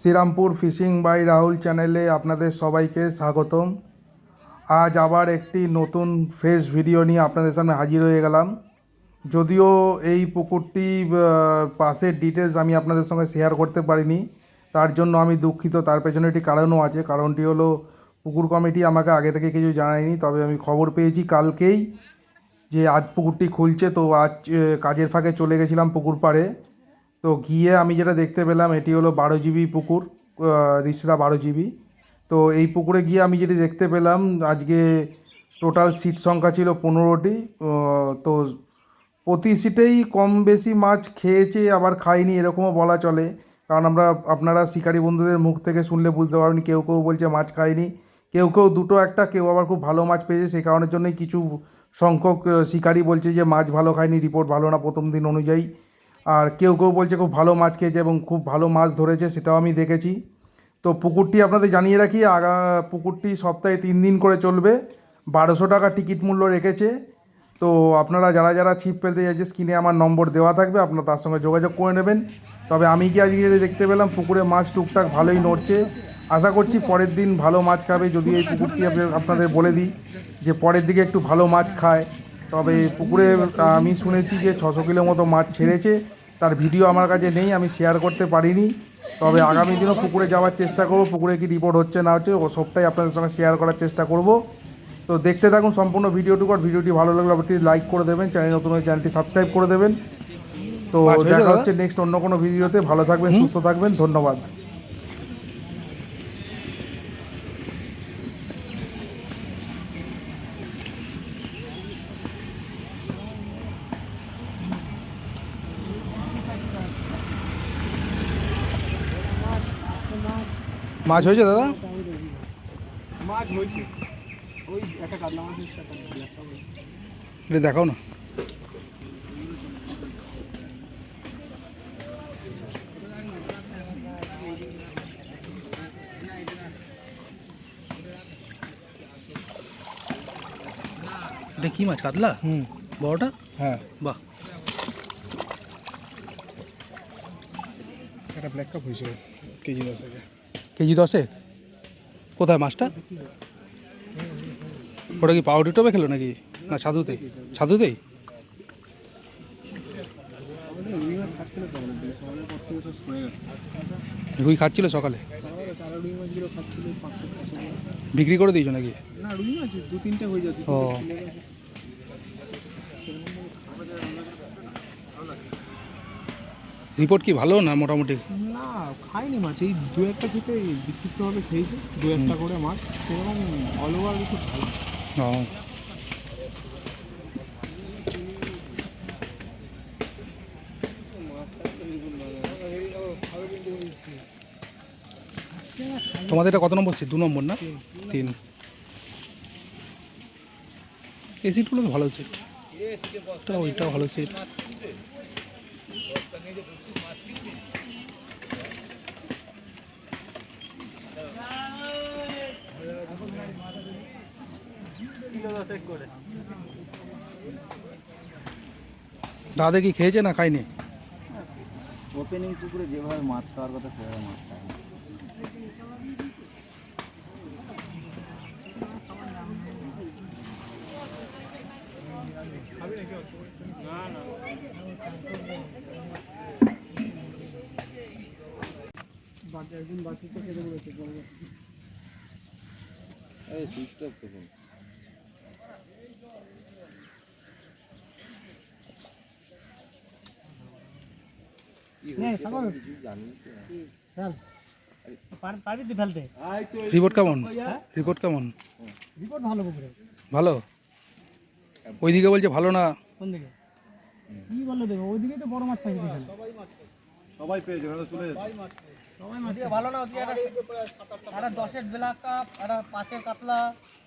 Serampore fishing by Rahul চ্যানেলে আপনাদের সবাইকে স্বাগতম। আজ আবার একটি নতুন ফ্রেশ ভিডিও নিয়ে আপনাদের সামনে হাজির হয়ে গেলাম। যদিও এই পুকুরটি পাশের ডিটেলস আমি আপনাদের সঙ্গে শেয়ার করতে পারিনি, তার জন্য আমি দুঃখিত। তার পেছনে একটি কারণও আছে, কারণটি হলো পুকুর কমিটি আমাকে আগে থেকে কিছু জানায়নি, তবে আমি খবর পেয়েছি কালকেই যে আজ পুকুরটি খুলছে, তো আজ কাজের ফাঁকে চলে গেছিলাম পুকুর পাড়ে। তো গিয়ে আমি যেটা দেখতে পেলাম, এটি হলো বারো জিবি পুকুর রিসরা বারো জিবি। তো এই পুকুরে গিয়ে আমি যেটি দেখতে পেলাম, আজকে টোটাল সিট সংখ্যা ছিল পনেরোটি। তো প্রতি সিটেই কম বেশি মাছ খেয়েছে, আবার খায়নি এরকমও বলা চলে। কারণ আমরা, আপনারা শিকারী বন্ধুদের মুখ থেকে শুনলে বুঝতে পারবেন, কেউ কেউ বলছে মাছ খায়নি কেউ কেউ দুটো একটা, কেউ আবার খুব ভালো মাছ পেয়েছে সেই কারণের জন্যই কিছু সংখ্যক শিকারী বলছে যে, মাছ ভালো খায়নি রিপোর্ট ভালো না প্রথম দিন অনুযায়ী। আর কেউ কেউ বলছে খুব ভালো মাছ খেয়েছে এবং খুব ভালো মাছ ধরেছে, সেটাও আমি দেখেছি। তো পুকুরটি আপনাদের জানিয়ে রাখি, আগা, পুকুরটি সপ্তাহে তিন দিন করে চলবে। বারোশো টাকা টিকিট মূল্য রেখেছে। তো আপনারা যারা যারা ছিপ ফেলতে চাইছে স্ক্রিনে আমার নম্বর দেওয়া থাকবে, আপনারা তার সঙ্গে যোগাযোগ করে নেবেন। তবে আমি কি আজকে দেখতে পেলাম, পুকুরে মাছ টুকটাক ভালোই নড়ছে। আশা করছি পরের দিন ভালো মাছ খাবে, যদি এই পুকুরটি আপনাদের বলে দিই যে পরের দিকে একটু ভালো মাছ খায়। তবে পুকুরে, আমি শুনেছি যে ছশো কিলো মতো মাছ ছেড়েছে। তার ভিডিও আমার কাছে নেই আমি শেয়ার করতে পারিনি। তবে আগামী দিনও পুকুরে যাওয়ার চেষ্টা করব পুকুরে কি রিপোর্ট হচ্ছে না হচ্ছে ও সবটাই আপনাদের সঙ্গে শেয়ার করার চেষ্টা করব। তো দেখতে থাকুন সম্পূর্ণ ভিডিওটুকু আর ভিডিওটি ভালো লাগলে আপনি লাইক করে দেবেন চ্যানেল নতুন চ্যানেলটি সাবস্ক্রাইব করে দেবেন। তো দেখা হচ্ছে নেক্সট অন্য কোনো ভিডিওতে ভালো থাকবেন সুস্থ থাকবেন ধন্যবাদ। মাছ হয়েছে দাদা? মাছ হয়েছে। ওই একটা কাতলা মাছ এসছে, একটা ব্ল্যাকটা হয়েছে। এটা দেখাও না। এটা কি মাছ কাতলা? হুম। বড়টা? হ্যাঁ। বাহ। একটা ব্ল্যাক কাপ হয়েছিল কেজি দশ থেকে কেজি দশেক? কোথায় মাছটা? ওটা কি পাউডার টবে খেলো নাকি? না ছাদুতে ছাদুতেই রুই খাচ্ছিল সকালে। বিক্রি করে দিয়েছ নাকি? ও। রিপোর্ট কি ভালো না মোটামুটি? খাইনি মাছ এই দু একটা থেকে বিক্ষিপ্তভাবে খেয়েছে দু একটা করে মাছ সেরকম অল ওভার খুব ভালো তোমাদের এটা কত নম্বর সিট দু নম্বর না? তিন। এই সিটগুলো ভালো সিট এটা ওইটাও ভালো সিট দাদা কি খেয়েছে না খায়নি? ওপেনিং পুকুরে যেভাবে মাছ খাওয়ার কথা সেভাবে মাছ খায় না। একদিন বাকি তো খেতে বলেছে এই সুইচ অফ তখন পারবি ফেলতে। রিপোর্ট কেমন? রিপোর্ট কেমন? রিপোর্ট ভালো ভালো? ওইদিকে বলছে ভালো না। কোন দিকে? কি বলল দেবে ওইদিকে তো বড় মাছ থাকে এখানে। সবাই পেয়েছে ওরা চলে যাচ্ছে সবাই মাছ ভালো না ওদিকে একটা দশের ব্ল্যাক কাপ একটা পাঁচের কাতলা।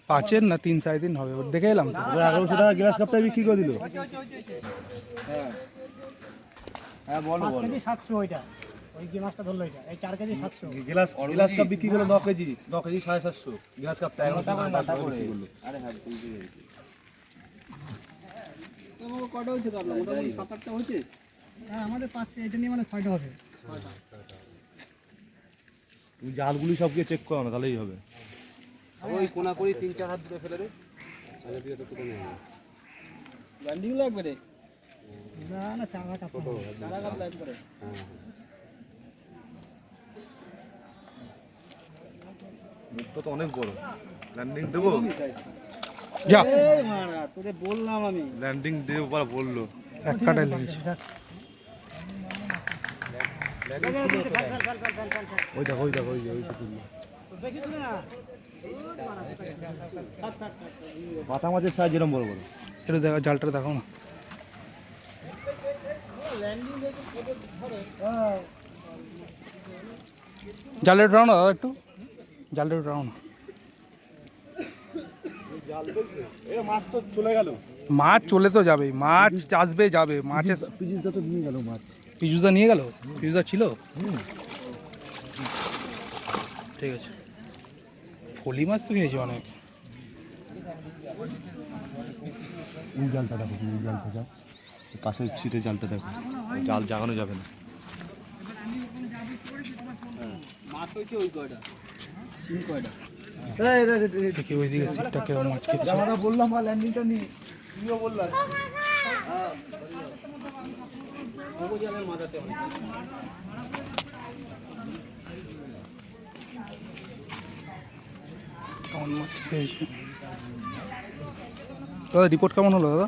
পাঁচের না তিন সাড়ে তিন হবে? ওর দেখে এলাম এগারোশো টাকা গ্লাস কাপটা বিক্রি করে দিল। হ্যাঁ। বলো পাঁচ কেজি সাতশো ওইটা ওই যে মাছটা ধরলো এটা। এই চার কেজি সাতশো। গ্লাস গ্লাস কাপ বিক্রি করল ন। কেজি। ন কেজি সাড়ে সাতশো। গ্লাস টাকা আরে হ্যাঁ কটা হয়েছে মোটামুটি সাত আটটা হয়েছে? হ্যাঁ আমাদের পাঁচটা এটা নিয়ে মানে ছয়টা হবে। তুমি জালগুলি সব গিয়ে চেক করো না তাহলেই হবে। ওই কোনা করি তিন চার হাত দূরে ফেলে রে আগে দিয়ে তো কোথাও লাগবে রে। তো অনেক বড়। ল্যান্ডিং দেবো? যা। তোরে বললাম আমি ল্যান্ডিং দেবো পরে বলল। এক কাটায় লেগেছে। ওই দেখো ওই দেখো ওই ওই তো পাতা মাছের সাইজ এরকম বড় বড়। এটা দেখা জালটা দেখাও না। জালের উঠাও না দাদা একটু। জালের উঠাও না মাছ তো চলে গেল মাছ চলে তো যাবে মাছ আসবে যাবে। মাছের পিজিলটা তো নিয়ে গেল মাছ। পিজুদা নিয়ে গেল? পিজুদা ছিল? ঠিক আছে। ফলি মাছ তো খেয়েছি অনেক। জালটা দেখো জালটা পাশের সিটে জালটা দেখো। জাল জাগানো যাবে না। মাছ হয়েছে ওই কয়টা তিন কয়টা দেখি ওইদিকে সিটটা কেউ মাছ খেতে আমরা বললাম আর ল্যান্ডিংটা বললাম রিপোর্ট কেমন হলো দাদা?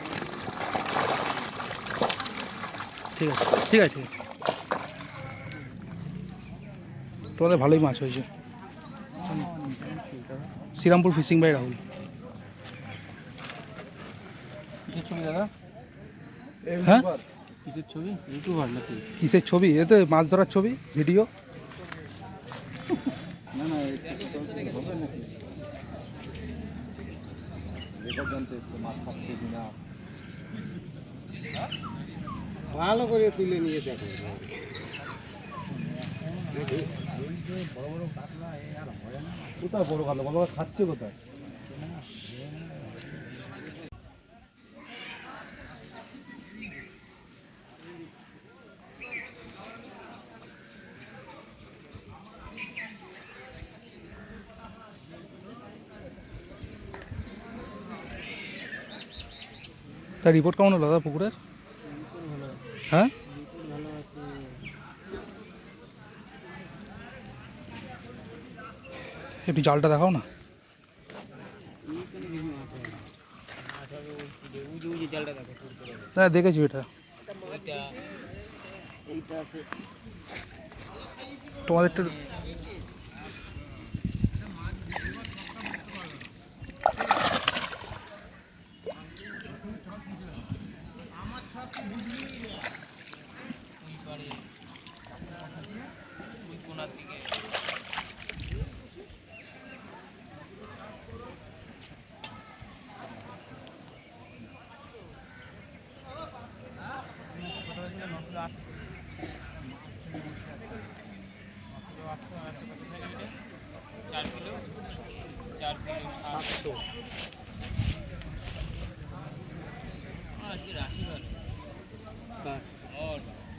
ঠিক আছে ঠিক আছে তোমাদের ভালোই মাছ হয়েছে। Srirampur fishing by Rahul. কিসের ছবি দাদা? হ্যাঁ? কিসের ছবি? নাকি? কিসের ছবি? এতে মাছ ধরার ছবি? ভিডিও? মাছ ভালো করে তুলে নিয়ে দেখো। কোথায় বড় কালো বড় খাচ্ছে কোথায়? তার রিপোর্ট কেমন হলো দাদা পুকুরের? হ্যাঁ একটু জালটা দেখাও না হ্যাঁ দেখেছি এটা তোমাদের একটু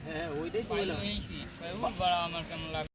হ্যাঁ ওইটাই তো বললাম।